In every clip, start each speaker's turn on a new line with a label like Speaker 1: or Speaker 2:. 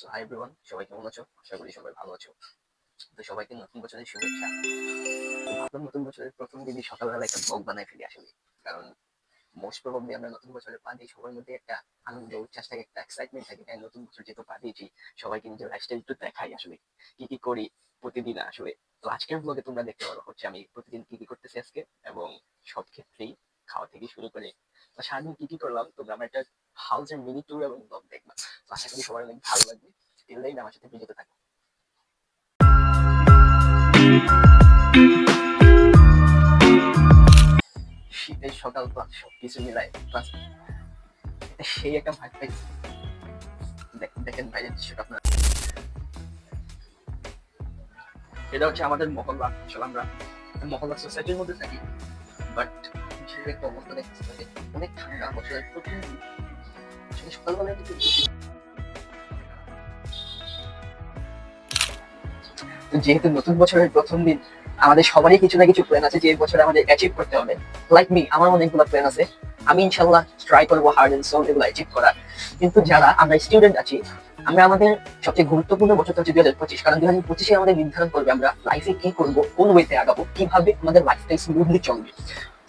Speaker 1: So hi everyone সবাই কেমন আছো? আশা করি সবাই ভালো আছো। তো সবাইকে নতুন বছরের শুভেচ্ছা। ভাবলাম নতুন বছরের প্রথম দিনই সকালবেলা একটা আসলে। কারণ মোস্ট প্রবাবলি আমরা নতুন দিয়ে সবার মধ্যে একটা আনন্দ উচ্ছ্বাস থাকে একটা এক্সাইটমেন্ট থাকে। তাই নতুন বছর যেহেতু পা দিয়েছি, সবাইকে নিজের লাইফস্টাইল একটু দেখাই, আসলে। কি কি করি প্রতিদিন, আসলে। তো আজকের ব্লগে তোমরা দেখতে পারো হচ্ছে আমি প্রতিদিন কি কি করতেছি আজকে এবং সব ক্ষেত্রেই। খাওয়া থেকে শুরু করে সারাদিন কি কি করলাম? তোমরা আমার একটা হাউসের মিনি ট্যুর এবং ব্লগ দেখবা তো আশা করি সবার অনেক ভালো লাগবে। টিল আমার সাথে ভিডিওতে থাকো। শীতের সকাল মিলাই প্লাস সেই একটা ভাগ দেখেন বাইরের দৃশ্যটা আপনার। এটা হচ্ছে আমাদের মহল্লা। আসলে আমরা মহল্লা সোসাইটির মধ্যে থাকি বাট বিশেষ একটা অবস্থা দেখতেছি যে অনেক ঠান্ডা বছরের প্রথম দিন। আসলে সকালবেলা একটু বেশি তো যেহেতু নতুন বছরের প্রথম দিন, আমাদের সবারই কিছু না কিছু প্ল্যান আছে যে বছরে আমাদের অ্যাচিভ করতে হবে। লাইক মি আমার অনেকগুলো প্ল্যান আছে। আমি ইনশাল্লাহ ট্রাই করব হার্ড এন্ড সোল এগুলো অ্যাচিভ করার। কিন্তু যারা আমরা স্টুডেন্ট আছি, আমরা আমাদের সবচেয়ে গুরুত্বপূর্ণ বছর হচ্ছে দুই হাজার পঁচিশ। কারণ দুই হাজার পঁচিশে আমাদের নির্ধারণ করবে আমরা লাইফে কি করব, কোন ওয়েতে আগাবো, কীভাবে আমাদের লাইফটা স্মুথলি চলবে।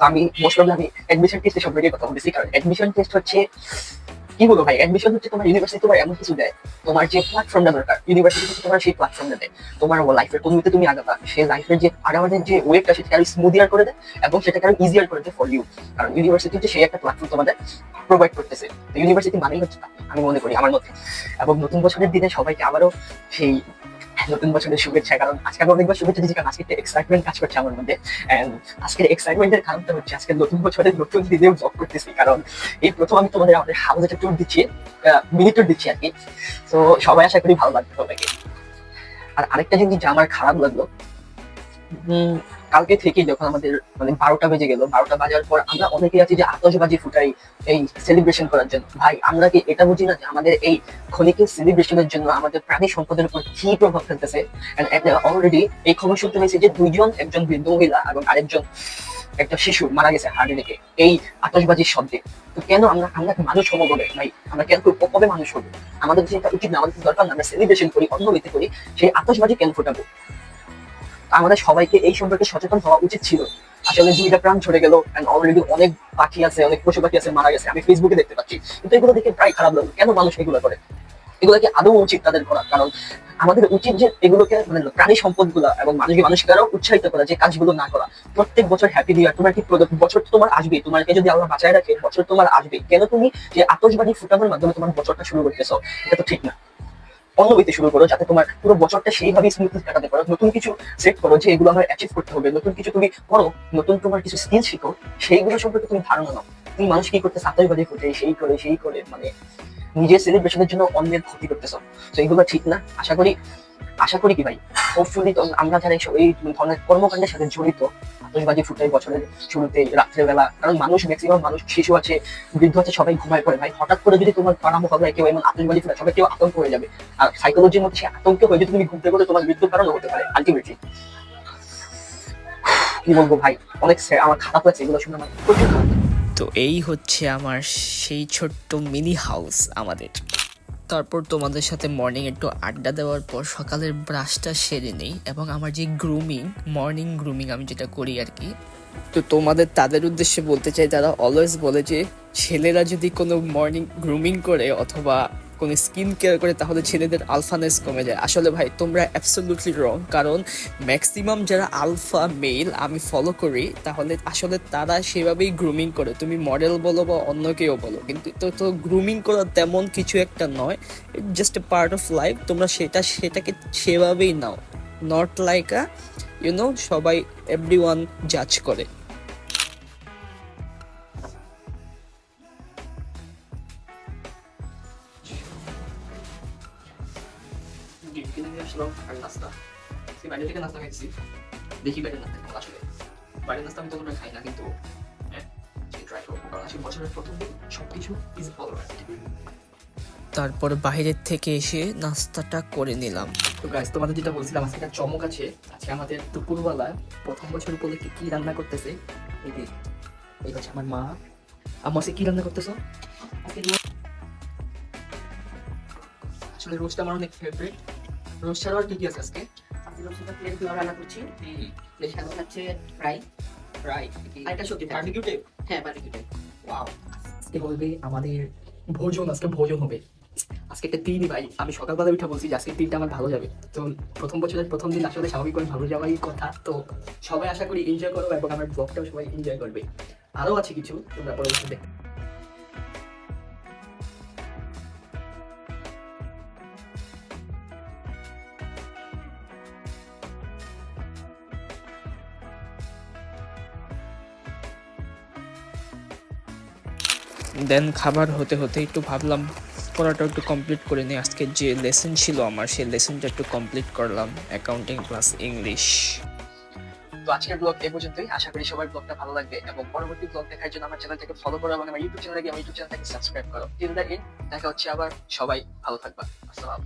Speaker 1: আমি মোস্ট আমি অ্যাডমিশন টেস্টে সম্পর্কে কথা বলতেছি। কারণ অ্যাডমিশন টেস্ট হচ্ছে, কি বলব ভাই? অ্যাডমিশন হচ্ছে তোমার ইউনিভার্সিটি তোমার এমন কিছু দেয়। তোমার যে প্ল্যাটফর্মটা দরকার ইউনিভার্সিটি তোমার সেই প্ল্যাটফর্মটা দেয়। তোমার লাইফের ওয়েতে তুমি আগাবা, সেই লাইফের যে আগামাদের যে ওয়েটা সেটাকে আরও স্মুদিয়ার করে দেয় এবং সেটাকে আরও ইজিয়ার করে দেয় ফর ইউ কারণ ইউনিভার্সিটি হচ্ছে সেই একটা প্ল্যাটফর্ম তোমাদের প্রোভাইড করতেছে। ইউনিভার্সিটি মানেই হচ্ছে আমি মনে করি আমার মধ্যে এবং নতুন বছরের দিনে সবাইকে আবারও সেই নতুন বছরের শুভেচ্ছা, কারণ আজকে আমি অনেকবার শুভেচ্ছা দিচ্ছি, কারণ আজকে এক্সাইটমেন্ট কাজ করছে আমার মধ্যে। আজকের এক্সাইটমেন্টের কারণটা হচ্ছে আজকে নতুন বছরের নতুন দিনে জব করতেছি, কারণ এই প্রথম আমি তোমাদের আমাদের হাউস একটা ট্যুর দিচ্ছি মিনি ট্যুর দিচ্ছি আর কি। তো সবাই আশা করি ভালো লাগবে সবাইকে আর আরেকটা জিনিস যা আমার খারাপ লাগল কালকে থেকে যখন আমাদের মানে বারোটা বেজে গেল, বারোটা বাজার পর আমরা অনেকে আছি যে আতশবাজি ফুটাই এই সেলিব্রেশন করার জন্য। ভাই, আমরা কি এটা বুঝি না যে আমাদের এই ক্ষণিকের সেলিব্রেশনের জন্য আমাদের প্রাণী সম্পদের উপর কি প্রভাব ফেলতেছে? অলরেডি এই খবর শুনতে পেয়েছি যে দুইজন, একজন বৃদ্ধ মহিলা এবং আরেকজন একটা শিশু মারা গেছে হার্ট অ্যাটাকে এই আতশবাজির শব্দে। তো কেন আমরা আমরা কি মানুষ হব বলে? ভাই, আমরা কেন কবে মানুষ হব? আমাদের যেটা উচিত না, আমাদের দরকার না? আমরা সেলিব্রেশন করি অন্য করি, সেই আতশবাজি কেন ফোটাবো? আমাদের সবাইকে এই সম্পর্কে সচেতন হওয়া উচিত ছিল। আসলে দুইটা প্রাণ ঝরে গেল অলরেডি অনেক পাখি আছে, অনেক পশু পাখি আছে, মারা গেছে। আমি ফেসবুকে দেখতে পাচ্ছি। কিন্তু এগুলো দেখে প্রায় খারাপ লাগল কেন মানুষ এগুলো করে? এগুলো কি আদৌ উচিত তাদের করা? কারণ আমাদের উচিত যে এগুলোকে মানে প্রাণী সম্পদগুলা এবং মানুষকে মানুষকে আরও উৎসাহিত করা, যে কাজগুলো না করা। প্রত্যেক বছর হ্যাপি নিউ ইয়ার তোমার কি বছর তোমার আসবে? তোমাকে যদি আল্লাহ বাঁচায় রাখে, বছর তোমার আসবে। কেন তুমি যে আতশবাজি ফুটানোর মাধ্যমে তোমার বছরটা শুরু করতেছো? এটা তো ঠিক না। অন্য বইতে শুরু করো, যাতে তোমার পুরো বছরটা সেইভাবে স্মুথলি কাটাতে পারো। নতুন কিছু সেট করো যে এগুলো আমার অ্যাচিভ করতে হবে। নতুন কিছু তুমি করো, নতুন তোমার কিছু স্কিল শিখো, সেইগুলো সম্পর্কে তুমি ধারণা নাও। তুমি মানুষ কি করতে বাজে ফুটে সেই করে সেই করে মানে নিজের সেলিব্রেশনের জন্য অন্যের ক্ষতি করতেছ। তো এগুলো ঠিক না। আশা করি আশা করি কি ভাই? হোপফুলি আমরা যারা এই ধরনের কর্মকাণ্ডের সাথে জড়িত আতশবাজি ফুটাই বছরের শুরুতে রাত্রেবেলা কারণ মানুষ ম্যাক্সিমাম মানুষ, শিশু আছে, বৃদ্ধ আছে, সবাই ঘুমায় পড়ে। ভাই, হঠাৎ করে যদি তোমার পাড়া মোকাবেলায় কেউ এমন আতশবাজি ফুটায়, সবাই কেউ আতঙ্ক হয়ে যাবে। আর সাইকোলজির মধ্যে আতঙ্ক হয়ে যদি তুমি ঘুমতে করে তোমার মৃত্যুর কারণও হতে পারে আলটিমেটলি কি বলব ভাই, অনেক আমার খারাপ লাগছে, এগুলো শুনে আমার
Speaker 2: তো এই হচ্ছে আমার সেই ছোট্ট মিনি হাউস আমাদের। তারপর তোমাদের সাথে মর্নিং একটু আড্ডা দেওয়ার পর সকালের ব্রাশটা সেরে নিই এবং আমার যে গ্রুমিং মর্নিং গ্রুমিং আমি যেটা করি আর কি, তো তোমাদের তাদের উদ্দেশ্যে বলতে চাই, তারা অলওয়েজ বলে যে, ছেলেরা যদি কোনো মর্নিং গ্রুমিং করে অথবা কোনো স্কিন কেয়ার করে তাহলে ছেলেদের আলফানেস কমে যায়। আসলে ভাই, তোমরা অ্যাবসলিউটলি রং কারণ ম্যাক্সিমাম যারা আলফা মেল আমি ফলো করি, তাহলে আসলে তারা সেভাবেই গ্রুমিং করে। তুমি মডেল বলো বা অন্য কেউ বলো, কিন্তু তো তো গ্রুমিং করা তেমন কিছু একটা নয়। Just a part of life তোমরা সেটা, সেটাকে সেভাবেই নাও। Not like a you know সবাই এভরি ওয়ান জাজ করে।
Speaker 1: ডিম কিনে নিয়ে আসলাম আর নাস্তা বাইরে থেকে নাস্তা খাইছি দেখি বাইরে নাস্তা কেমন আসলে। বাইরের নাস্তা আমি খাই না কিন্তু হ্যাঁ ট্রাই করব কারণ আসলে বছরের প্রথম দিন সবকিছু ইজ অলরাইট
Speaker 2: তারপর বাইরের থেকে এসে নাস্তাটা করে নিলাম।
Speaker 1: তো গাইস তোমাদের যেটা বলছিলাম আজকে একটা চমক আছে। আজকে আমাদের দুপুরবেলা প্রথম বছর উপলক্ষে কি রান্না করতেছে? এই যে এই হচ্ছে আমার মা। আমার সে কি রান্না করতেছো? আসলে রোজটা আমার অনেক ফেভারিট ছাড়াও আর কি কি আছে আজকে
Speaker 3: আজকে প্লেন রান্না করছি প্লেন হচ্ছে ফ্রাই আরেকটা সবজি
Speaker 1: বারবিকিউ টাইপ
Speaker 3: হ্যাঁ বারবিকিউ
Speaker 1: ওয়াও আজকে বলবে আমাদের ভোজন আজকে ভোজন হবে আজকে একটা দিনই ভাই আমি সকালবেলা উঠে বলছি যে আজকের দিনটা আমার ভালো যাবে তো প্রথম বছরের প্রথম দিন আসলে স্বাভাবিক করে ভালো যাওয়ারই কথা তো সবাই আশা করি এনজয় করব এবং আমার ব্লগটাও সবাই এনজয় করবে আরও আছে কিছু তোমরা পরবর্তীতে
Speaker 2: দেন খাবার হতে হতে একটু ভাবলাম পড়াটা একটু কমপ্লিট করে নিই। আজকে যে লেসন ছিল আমার, সেই লেসনটা একটু কমপ্লিট করলাম অ্যাকাউন্টিং প্লাস ইংলিশ
Speaker 1: তো আজকের ব্লগ এই পর্যন্তই। আশা করি সবার ব্লগটা ভালো লাগবে এবং পরবর্তী ব্লগ দেখার জন্য আমার চ্যানেলটাকে ফলো করো এবং আমার ইউটিউব চ্যানেলটাকে আমার ইউটিউব চ্যানেলটাকে সাবস্ক্রাইব করো। টিল দা এন্ড দেখা হচ্ছে আবার। সবাই ভালো থাকবা। আসসালাম